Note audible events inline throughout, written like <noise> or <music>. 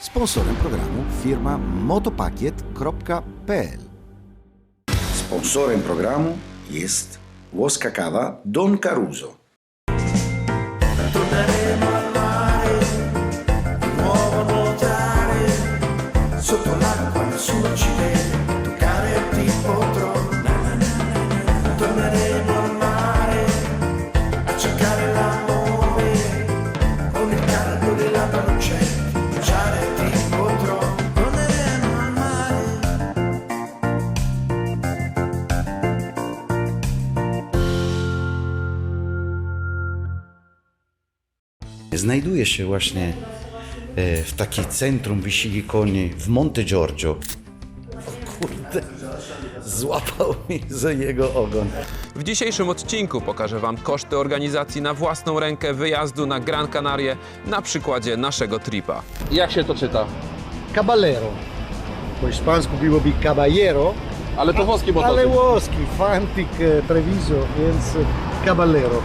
Sponsorem programu firma motopakiet.pl Sponsorem programu jest łoska kawa Don Caruso. Znajduje się właśnie e, w takiej centrum wyścigi koni w Monte Giorgio. O kurde, złapał mi za jego ogon. W dzisiejszym odcinku pokażę Wam koszty organizacji na własną rękę wyjazdu na Gran Canaria na przykładzie naszego tripa. Jak się to czyta? Caballero. Po hiszpańsku byłoby caballero, Ale to włoski ale motocykl. włoski, Fantic, e, Treviso, więc e, caballero.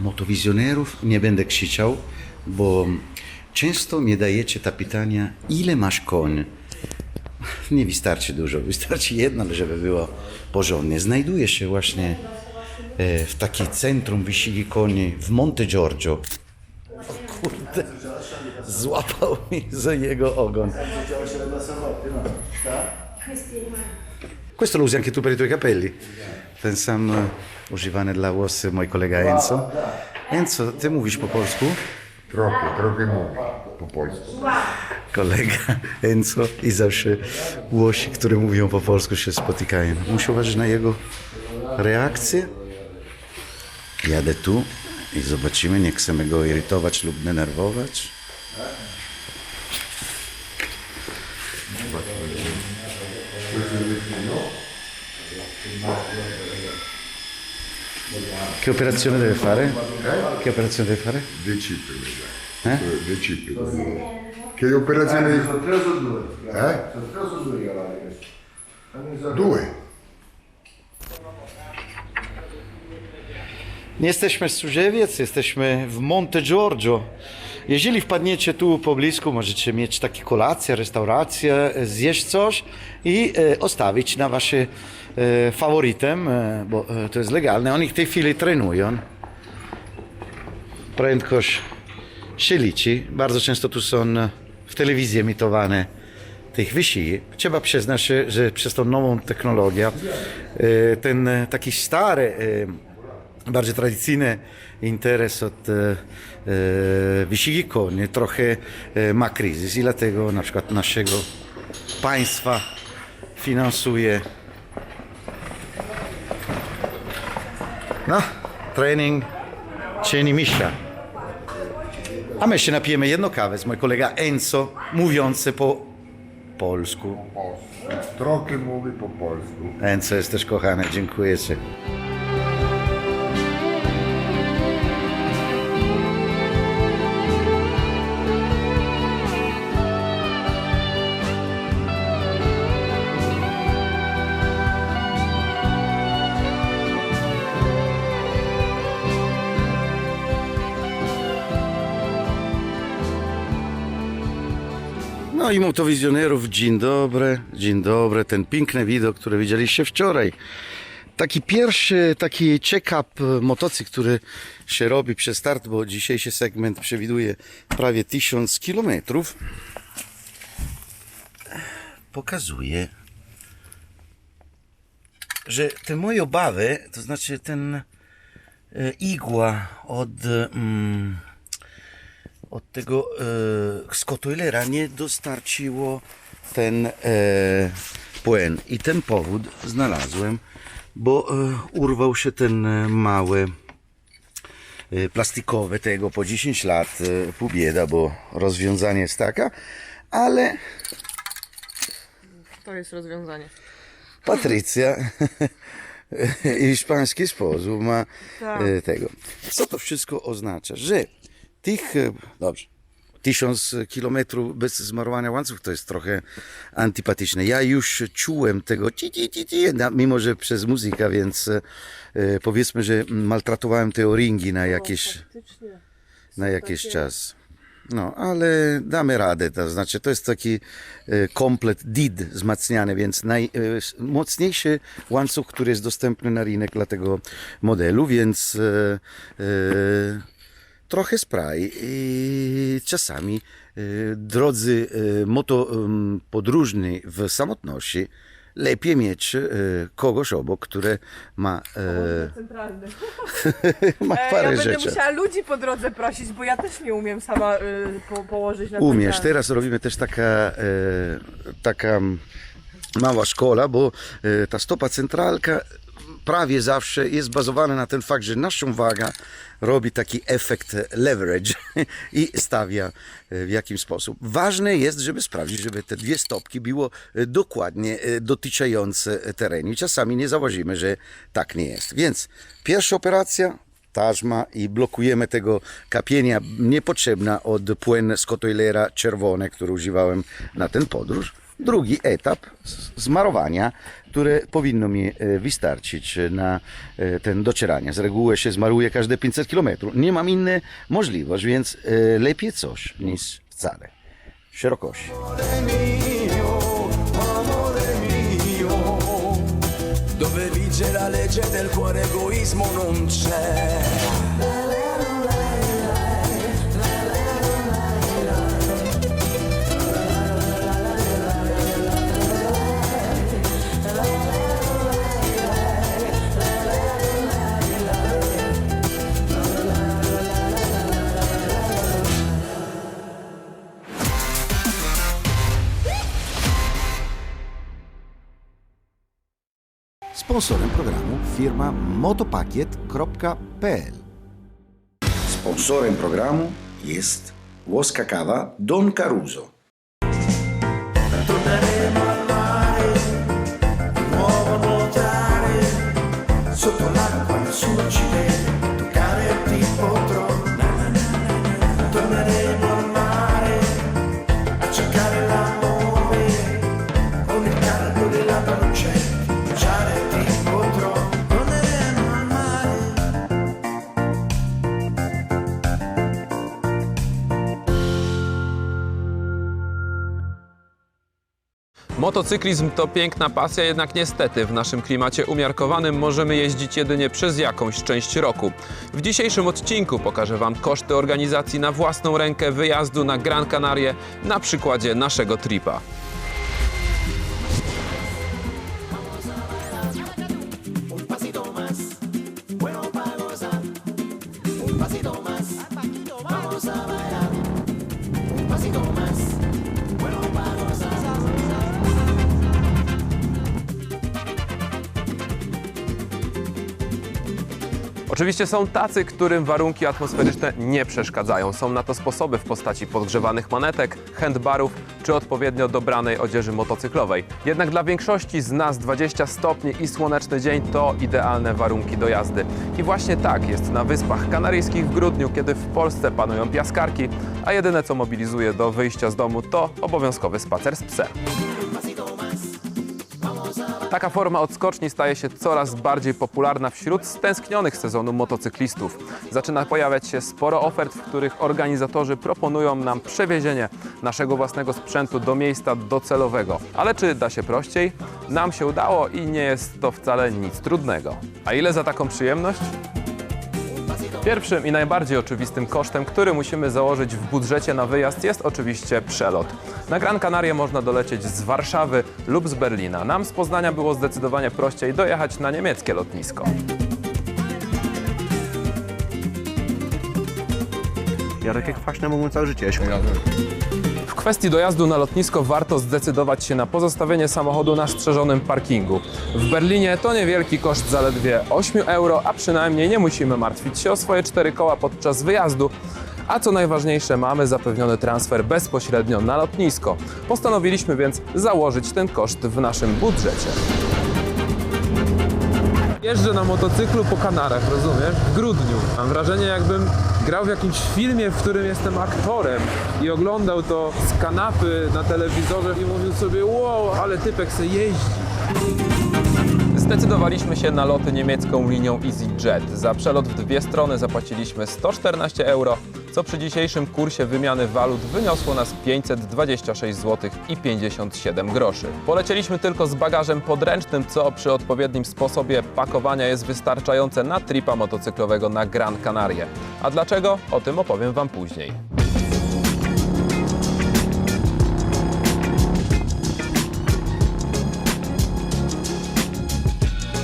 Motowizjonerów nie będę krzyczał, bo często nie dajecie ta pytania, ile masz koń? Nie wystarczy dużo, wystarczy jedno, ale żeby było porządnie. Znajduje się właśnie e, w takiej centrum wyścigi koni w Monte Giorgio. O kurde, złapał mi za jego ogon. Questo lo usi anche tu per i tuoi capelli? Ten sam e, używany dla włos mój kolega Enzo. Enzo, ty mówisz po polsku? Trochę, trochę mówię po polsku. Kolega Enzo i zawsze Włosi, które mówią po polsku się spotykają. Muszę uważać na jego reakcję. Jadę tu i zobaczymy, nie chcemy go irytować lub denerwować. Che operazione deve fare? Che operazione deve fare? Due chip, mi Eh? sa. Due chip. Che operazione... Eh? Due. Nie jesteśmy z Służewiec, jesteśmy w Monte Giorgio. Jeżeli wpadniecie tu poblisku, możecie mieć takie kolacje, restauracje, zjeść coś i e, ostawić na wasze e, faworytem, e, bo e, to jest legalne. Oni w tej chwili trenują. Prędkość się liczy. Bardzo często tu są e, w telewizji emitowane tych wyścigi. Trzeba przyznać, że przez tą nową technologię e, ten e, taki stary, bardziej tradycyjny interes od e, e, wyścigi koni trochę e, ma kryzys i dlatego na przykład naszego państwa finansuje no, trening czyni mistrza. A my się napijemy jedno kawę z mój kolega Enzo, mówiący po polsku. Trochę mówi po polsku. Enzo jest też kochany, dziękuję Ci. No i motowizjonerów, dzień dobry, dzień dobry. Ten piękny widok, który widzieliście wczoraj. Taki pierwszy, taki check-up motocykl, który się robi przez start, bo dzisiejszy segment przewiduje prawie 1000 kilometrów. Pokazuje, że te moje obawy, to znaczy ten e, igła od mm, od tego e, Scottoilera nie dostarczyło ten e, płyn. I ten powód znalazłem, bo e, urwał się ten e, mały e, plastikowy tego po 10 lat e, pół bieda, bo rozwiązanie jest taka, ale To jest rozwiązanie. Patrycja i <laughs> hiszpański sposób ma Tak. e, tego. Co to wszystko oznacza? Że tych, e, dobrze, tysiąc kilometrów bez zmarowania łańcuch to jest trochę antypatyczne. Ja już czułem tego, ci, ci, ci, ci, na- mimo że przez muzykę, więc e, e, powiedzmy, że maltratowałem te o-ringi na jakieś, na jakiś czas. No, ale damy radę, to znaczy to jest taki e, komplet DID wzmacniany, więc najmocniejszy łańcuch, który jest dostępny na rynek dla tego modelu, więc e, e, trochę spray i czasami e, drodzy e, moto em, podróżni w samotności lepiej mieć e, kogoś obok, które ma, Centralny. <laughs> ma E, ja parę będę rzeczy. musiała ludzi po drodze prosić, bo ja też nie umiem sama y, po, położyć na Umiesz. Teraz robimy też taka, taka m, mała szkoła, bo ta stopa centralka prawie zawsze jest bazowana na ten fakt, że nasza waga robi taki efekt leverage <laughs> i stawia e, w jakim sposób. Ważne jest, żeby sprawdzić, żeby te dwie stopki było e, dokładnie e, dotyczające terenu. Czasami nie zauważymy, że tak nie jest. Więc pierwsza operacja tażma i blokujemy tego kapienia niepotrzebna od płyn Scottoilera czerwone, który używałem na ten podróż. Drugi etap zmarowania, które powinno mi e, wystarczyć na e, ten docieranie. Z reguły się zmaruje każde 500 km. Nie mam innej możliwości, więc e, lepiej coś niż wcale. Szerokości. Dove vige la legge del cuore egoismo non c'è. Sponsorem programu firma motopakiet.pl Sponsorem programu jest łoska kawa Don Caruso. Motocyklizm to piękna pasja, jednak niestety w naszym klimacie umiarkowanym możemy jeździć jedynie przez jakąś część roku. W dzisiejszym odcinku pokażę Wam koszty organizacji na własną rękę wyjazdu na Gran Canarie na przykładzie naszego tripa. Oczywiście są tacy, którym warunki atmosferyczne nie przeszkadzają. Są na to sposoby w postaci podgrzewanych manetek, handbarów czy odpowiednio dobranej odzieży motocyklowej. Jednak dla większości z nas 20 stopni i słoneczny dzień to idealne warunki do jazdy. I właśnie tak jest na Wyspach Kanaryjskich w grudniu, kiedy w Polsce panują piaskarki, a jedyne co mobilizuje do wyjścia z domu to obowiązkowy spacer z psem. Taka forma odskoczni staje się coraz bardziej popularna wśród stęsknionych sezonu motocyklistów. Zaczyna pojawiać się sporo ofert, w których organizatorzy proponują nam przewiezienie naszego własnego sprzętu do miejsca docelowego. Ale czy da się prościej? Nam się udało i nie jest to wcale nic trudnego. A ile za taką przyjemność? Pierwszym i najbardziej oczywistym kosztem, który musimy założyć w budżecie na wyjazd jest oczywiście przelot. Na Gran Canaria można dolecieć z Warszawy lub z Berlina. Nam z Poznania było zdecydowanie prościej dojechać na niemieckie lotnisko. Ja takie kwaśne mógłbym całe życie jeść. Kwestii dojazdu na lotnisko warto zdecydować się na pozostawienie samochodu na strzeżonym parkingu. W Berlinie to niewielki koszt zaledwie 8 euro, a przynajmniej nie musimy martwić się o swoje cztery koła podczas wyjazdu. A co najważniejsze, mamy zapewniony transfer bezpośrednio na lotnisko. Postanowiliśmy więc założyć ten koszt w naszym budżecie. Jeżdżę na motocyklu po Kanarach, rozumiesz? W grudniu. Mam wrażenie, jakbym grał w jakimś filmie, w którym jestem aktorem i oglądał to z kanapy na telewizorze i mówił sobie, wow, ale typek se jeździ. Zdecydowaliśmy się na loty niemiecką linią EasyJet. Za przelot w dwie strony zapłaciliśmy 114 euro, co przy dzisiejszym kursie wymiany walut wyniosło nas 526 zł i 57 groszy. Polecieliśmy tylko z bagażem podręcznym, co przy odpowiednim sposobie pakowania jest wystarczające na tripa motocyklowego na Gran Canarie. A dlaczego? O tym opowiem Wam później.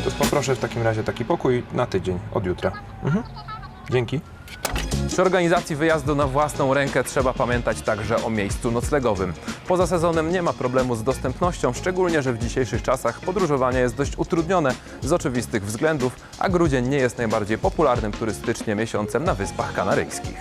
To poproszę w takim razie taki pokój na tydzień od jutra. Mhm. Dzięki. Przy organizacji wyjazdu na własną rękę trzeba pamiętać także o miejscu noclegowym. Poza sezonem nie ma problemu z dostępnością, szczególnie, że w dzisiejszych czasach podróżowanie jest dość utrudnione z oczywistych względów, a grudzień nie jest najbardziej popularnym turystycznie miesiącem na Wyspach Kanaryjskich.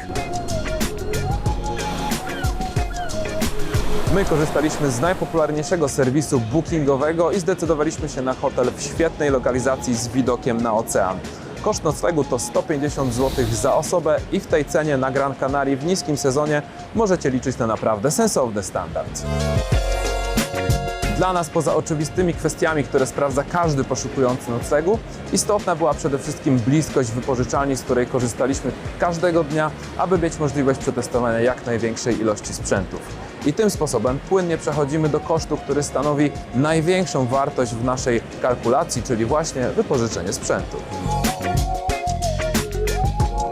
My korzystaliśmy z najpopularniejszego serwisu bookingowego i zdecydowaliśmy się na hotel w świetnej lokalizacji z widokiem na ocean. Koszt noclegu to 150 zł za osobę i w tej cenie na Gran Canaria w niskim sezonie możecie liczyć na naprawdę sensowny standard. Dla nas, poza oczywistymi kwestiami, które sprawdza każdy poszukujący noclegu, istotna była przede wszystkim bliskość wypożyczalni, z której korzystaliśmy każdego dnia, aby mieć możliwość przetestowania jak największej ilości sprzętów. I tym sposobem płynnie przechodzimy do kosztu, który stanowi największą wartość w naszej kalkulacji, czyli właśnie wypożyczenie sprzętu.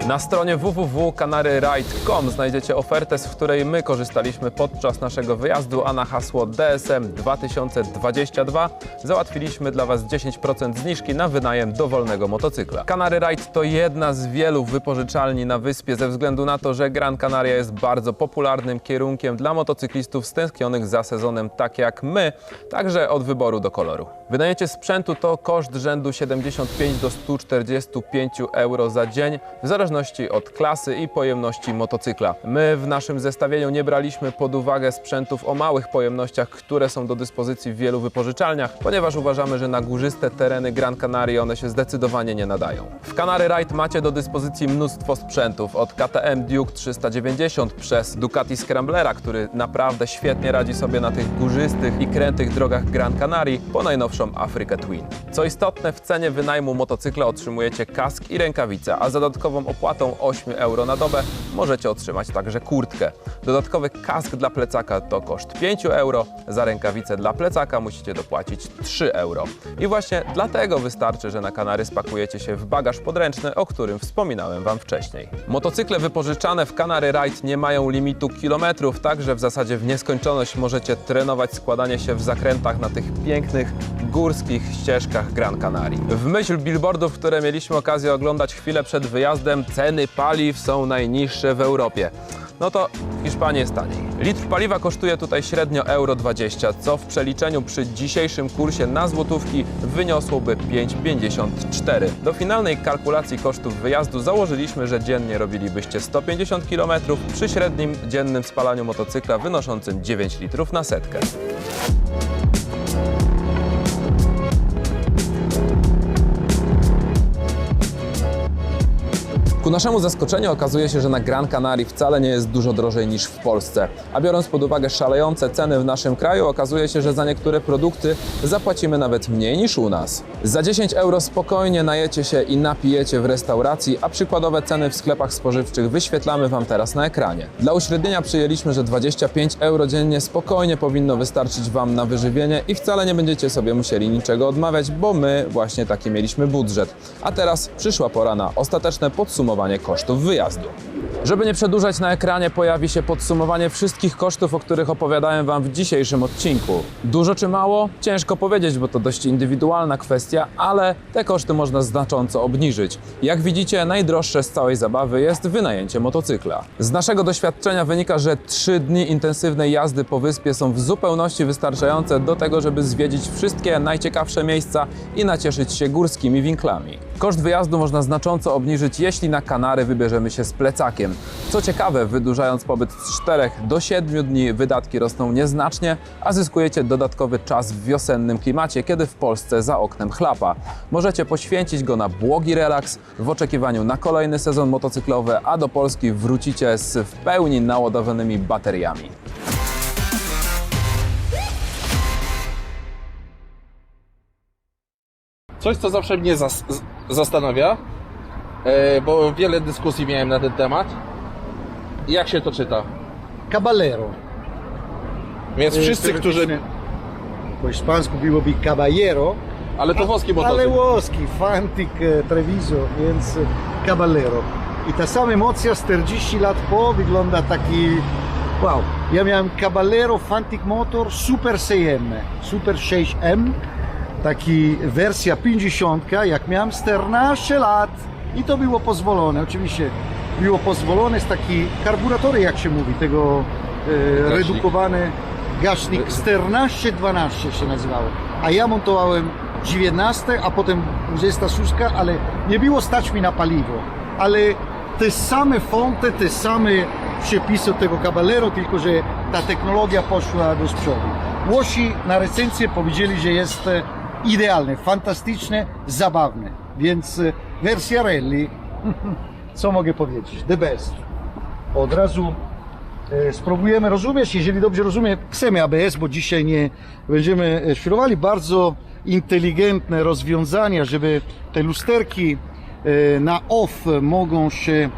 Na stronie www.canaryride.com znajdziecie ofertę, z której my korzystaliśmy podczas naszego wyjazdu, a na hasło DSM 2022 załatwiliśmy dla Was 10% zniżki na wynajem dowolnego motocykla. Canary Ride to jedna z wielu wypożyczalni na wyspie ze względu na to, że Gran Canaria jest bardzo popularnym kierunkiem dla motocyklistów stęsknionych za sezonem tak jak my, także od wyboru do koloru. Wynajęcie sprzętu to koszt rzędu 75 do 145 euro za dzień, w zależności od klasy i pojemności motocykla. My w naszym zestawieniu nie braliśmy pod uwagę sprzętów o małych pojemnościach, które są do dyspozycji w wielu wypożyczalniach, ponieważ uważamy, że na górzyste tereny Gran Canaria one się zdecydowanie nie nadają. W Canary Ride macie do dyspozycji mnóstwo sprzętów, od KTM Duke 390 przez Ducati Scramblera, który naprawdę świetnie radzi sobie na tych górzystych i krętych drogach Gran Canaria, po najnowszą Africa Twin. Co istotne, w cenie wynajmu motocykla otrzymujecie kask i rękawice, a za dodatkową opłatę opłatą 8 euro na dobę możecie otrzymać także kurtkę. Dodatkowy kask dla plecaka to koszt 5 euro, za rękawice dla plecaka musicie dopłacić 3 euro. I właśnie dlatego wystarczy, że na Kanary spakujecie się w bagaż podręczny, o którym wspominałem Wam wcześniej. Motocykle wypożyczane w Kanary Ride nie mają limitu kilometrów, także w zasadzie w nieskończoność możecie trenować składanie się w zakrętach na tych pięknych górskich ścieżkach Gran Canaria. W myśl billboardów, które mieliśmy okazję oglądać chwilę przed wyjazdem, ceny paliw są najniższe w Europie. No to w Hiszpanii jest taniej. Litr paliwa kosztuje tutaj średnio euro 20, co w przeliczeniu przy dzisiejszym kursie na złotówki wyniosłoby 5,54. Do finalnej kalkulacji kosztów wyjazdu założyliśmy, że dziennie robilibyście 150 km przy średnim dziennym spalaniu motocykla wynoszącym 9 litrów na setkę. Naszemu zaskoczeniu okazuje się, że na Gran Canaria wcale nie jest dużo drożej niż w Polsce. A biorąc pod uwagę szalejące ceny w naszym kraju, okazuje się, że za niektóre produkty zapłacimy nawet mniej niż u nas. Za 10 euro spokojnie najecie się i napijecie w restauracji, a przykładowe ceny w sklepach spożywczych wyświetlamy Wam teraz na ekranie. Dla uśrednienia przyjęliśmy, że 25 euro dziennie spokojnie powinno wystarczyć Wam na wyżywienie i wcale nie będziecie sobie musieli niczego odmawiać, bo my właśnie taki mieliśmy budżet. A teraz przyszła pora na ostateczne podsumowanie kosztów wyjazdu. Żeby nie przedłużać, na ekranie pojawi się podsumowanie wszystkich kosztów, o których opowiadałem Wam w dzisiejszym odcinku. Dużo czy mało? Ciężko powiedzieć, bo to dość indywidualna kwestia, ale te koszty można znacząco obniżyć. Jak widzicie, najdroższe z całej zabawy jest wynajęcie motocykla. Z naszego doświadczenia wynika, że 3 dni intensywnej jazdy po wyspie są w zupełności wystarczające do tego, żeby zwiedzić wszystkie najciekawsze miejsca i nacieszyć się górskimi winklami. Koszt wyjazdu można znacząco obniżyć, jeśli na Kanary wybierzemy się z plecakiem. Co ciekawe, wydłużając pobyt z 4 do 7 dni, wydatki rosną nieznacznie, a zyskujecie dodatkowy czas w wiosennym klimacie, kiedy w Polsce za oknem chlapa. Możecie poświęcić go na błogi relaks w oczekiwaniu na kolejny sezon motocyklowy, a do Polski wrócicie z w pełni naładowanymi bateriami. Coś, co zawsze mnie zas- zastanawia, bo wiele dyskusji miałem na ten temat. Jak się to czyta? Caballero. Więc Y, wszyscy, którzy... Po hiszpańsku byłoby caballero, Ale to włoski ale motocykl. włoski, Fantic e, Treviso, więc e, caballero. I ta sama emocja 40 lat po wygląda taki wow. Ja miałem Caballero Fantic Motor Super 6M, Super 6M, taki wersja 50, jak miałem 14 lat i to było pozwolone, oczywiście było pozwolone z taki karburatory, jak się mówi, tego e, Gaśnik. redukowany gaśnik 14-12 się nazywało, a ja montowałem 19, a potem 26, ale nie było stać mi na paliwo, ale te same fonty, te same przepisy tego Caballero, tylko że ta technologia poszła do przodu. Włosi na recenzję powiedzieli, że jest e, idealne, fantastyczne, zabawne, więc wersja rally, co mogę powiedzieć, the best. Od razu e, spróbujemy, rozumiesz, jeżeli dobrze rozumiem, chcemy ABS, bo dzisiaj nie będziemy e, świrowali, bardzo inteligentne rozwiązania, żeby te lusterki e, na off mogą się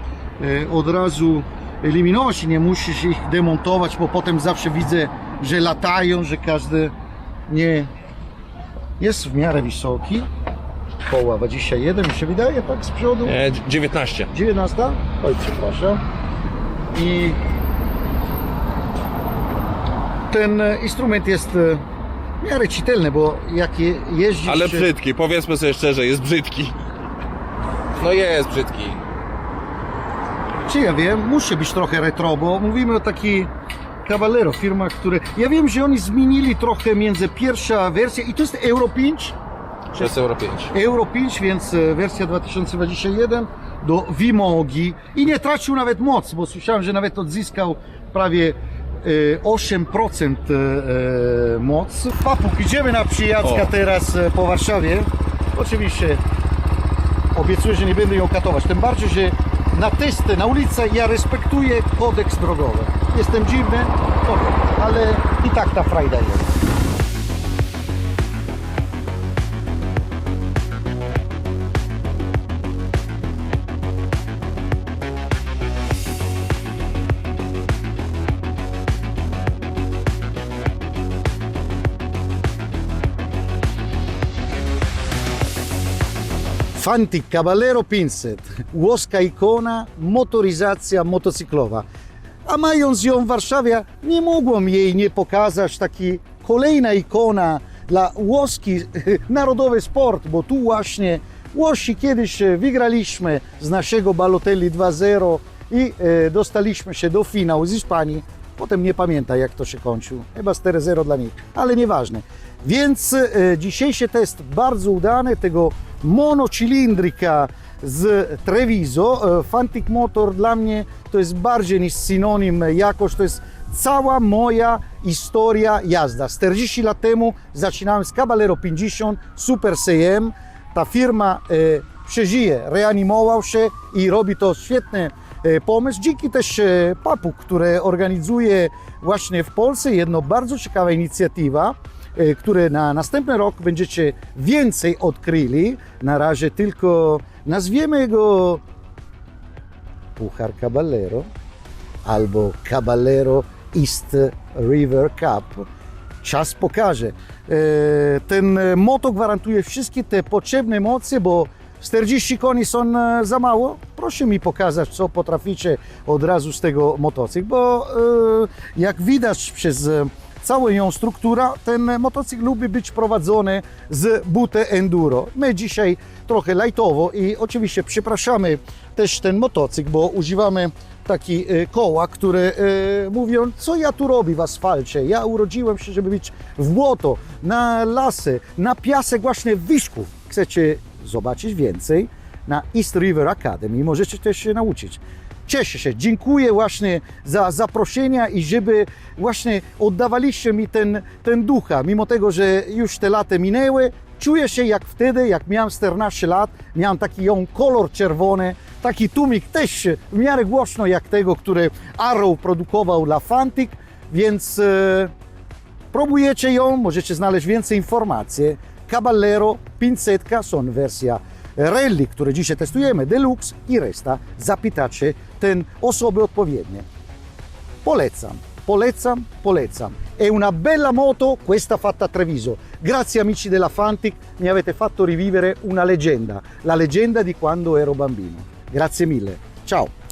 od razu eliminować, nie musisz ich demontować, bo potem zawsze widzę, że latają, że każdy nie jest w miarę wysoki. Koła 21 mi się wydaje, tak z przodu. E, 19. 19? Oj, przepraszam. I ten e, instrument jest e, w miarę czytelny, bo jak je, jeździsz... Ale brzydki, powiedzmy sobie szczerze, jest brzydki. No jest brzydki. Czy ja wiem, musi być trochę retro, bo mówimy o taki Caballero, firma, które... Ja wiem, że oni zmienili trochę między pierwsza wersja i to jest Euro 5, To jest Euro 5. Euro 5, więc e, wersja 2021 do wymogi i nie tracił nawet moc, bo słyszałem, że nawet odzyskał prawie e, 8% e, e, moc. Papuk, idziemy na przyjazdkę O. teraz po Warszawie. Oczywiście obiecuję, że nie będę ją katować, tym bardziej, że na testy, na ulicę ja respektuję kodeks drogowy. Jestem dziwny, ale i tak ta frajda jest. Fantic Caballero Pinset, włoska ikona, motoryzacja motocyklowa. A mając ją w Warszawie, nie mogłem jej nie pokazać taki kolejna ikona dla włoski <laughs> narodowy sport, bo tu właśnie Włosi kiedyś e, wygraliśmy z naszego Balotelli 2-0 i e, dostaliśmy się do finału z Hiszpanii. Potem nie pamiętam jak to się kończył, chyba 4-0 dla nich, ale nieważne. Więc e, dzisiejszy test bardzo udany, tego monocylindrika z Treviso. E, Fantic Motor dla mnie to jest bardziej niż synonim jakość, to jest cała moja historia jazda. 40 lat temu zaczynałem z Caballero 50 Super CM. Ta firma e, przeżyje, reanimował się i robi to świetny e, pomysł. Dzięki też e, PAPU, które organizuje właśnie w Polsce jedno bardzo ciekawa inicjatywa, e, które na następny rok będziecie więcej odkryli. Na razie tylko nazwiemy go Puchar Caballero albo Caballero East River Cup. Czas pokaże. E, Ten moto gwarantuje wszystkie te potrzebne emocje, bo 40 koni są e, za mało. Proszę mi pokazać, co potraficie od razu z tego motocykl, bo e, jak widać przez e, całą ją strukturę, ten motocykl lubi być prowadzony z buty enduro. My dzisiaj trochę lightowo i oczywiście przepraszamy też ten motocykl, bo używamy takie e, koła, które mówią, co ja tu robię w asfalcie. Ja urodziłem się, żeby być w błoto, na lasy, na piasek właśnie w Wiszku. Chcecie zobaczyć więcej na East River Academy, możecie też się nauczyć. Cieszę się, dziękuję właśnie za zaproszenia i żeby właśnie oddawaliście mi ten, ten ducha, mimo tego, że już te lata minęły, czuję się jak wtedy, jak miałem 14 lat, miałem taki ją kolor czerwony, taki tumik też w miarę głośno jak tego, który Arrow produkował dla Fantic, więc e, próbujecie ją, możecie znaleźć więcej informacji. Caballero, Pincetka są wersja Rally, które dzisiaj testujemy, Deluxe i resta. Zapytacie ten osoby odpowiednie. Polecam, polecam, polecam. È una bella moto questa fatta a Treviso. Grazie amici della Fantic, mi avete fatto rivivere una leggenda, la leggenda di quando ero bambino. Grazie mille. Ciao.